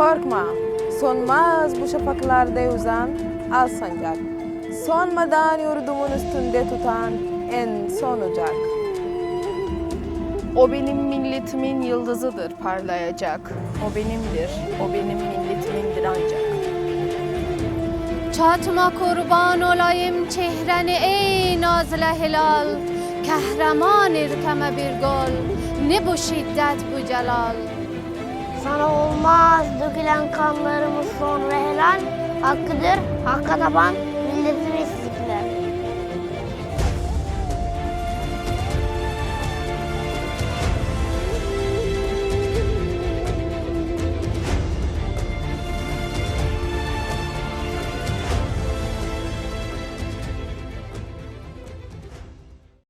Korkma, sonmaz bu şafaklarda uzan al sancak. Sonmadan yurdumun üstünde tutan en son ocak. O benim milletimin yıldızıdır parlayacak. O benimdir, o benim milletimindir ancak. Çatma kurban olayım çehreni ey nazlı hilal Kahraman irkeme bir gol Ne bu şiddet bu celal Sana olmaz dökülen kanlarımız sonra helal. Hakkıdır, hakka taban